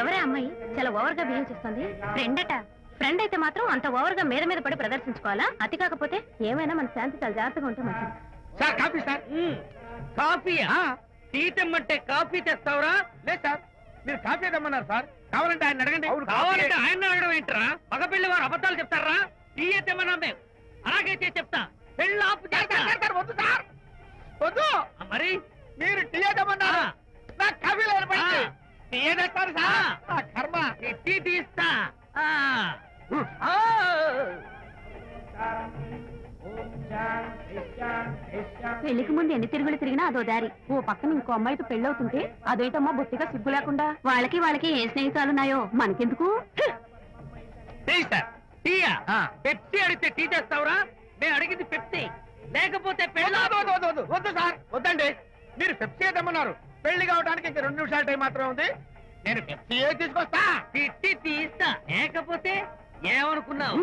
ఎవరే అమ్మాయి? చాలా ఓవర్గా బిహేవ్ చేస్తుంది. ఫ్రెండ్ అట ఫ్రెండ్ అయితే మాత్రం అంత ఓవర్గా మీద మీద పడి ప్రదర్శించుకోవాలా? అతి కాకపోతే ఏమైనా మన శాంతి చాలా జాగ్రత్తగా ఉంటే మంచిది. Sir coffee sir. కాఫీయా? టీ తెమ్మంటే కాఫీ తెస్తావురా? లేదు సార్. మీరు కాఫీ తెమ్మన్నారు సార్. కావాలంటే ఆయన అడగండి. కావాలంటే ఆయన అడగడం ఏంట్రా? మగపిల్లి వారు అబద్ధాలు చెప్తారా? టీ తెమ్మన్నా మేము. అలాగైతే చెప్తా. పెళ్ళి ఆపు వద్దు సార్. వద్దు. మరి? మీరు టీ తెమ్మన్నారు? ఆ. నాకు కాఫీ లేదు ఆ. టీ తెస్తారు సార్. నా కర్మ. టీ తీస్తా. పెళ్ళికి ముందు ఎన్ని తిరుగులు తిరిగినా అదో దారి. ఓ పక్కన ఇంకో అమ్మాయితో పెళ్ళవుతుంటే అదేటమ్మా బొత్తిగా సిగ్గు లేకుండా. వాళ్ళకి వాళ్ళకి ఏ స్నేహితాలున్నాయో మనకెందుకు. పెప్సీ అడిగితే టీ తెస్తావురా మేము అడిగింది పెప్సీ. లేకపోతే వద్దు, సార్ వద్దండి. మీరు పెప్సీ తెమ్మన్నారు? పెళ్ళి కావడానికి ఇంకా రెండు నిమిషాల టైం మాత్రమే ఉంది. నేను పెప్సీ తీసుకొస్తా? తిట్టి తీస్తా. లేకపోతే ఏమనుకున్నావు?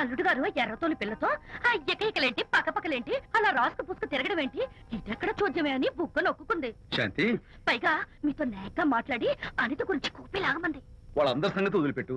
అల్లుడు గారు ఎర్రతోని పిల్లతో ఆ ఎకైకలేంటి పక్కపక్కలేంటి అలా రాసుకు పుసుకు తిరగడం ఏంటి? ఇదెక్కడ చూద్యమే అని బుగ్గ నొక్కుంది శాంతి. పైగా మీతో నేగ్గా మాట్లాడి అనిత గురించి కూపి లాగమంది వాళ్ళందరి సంగతి వదిలిపెట్టు.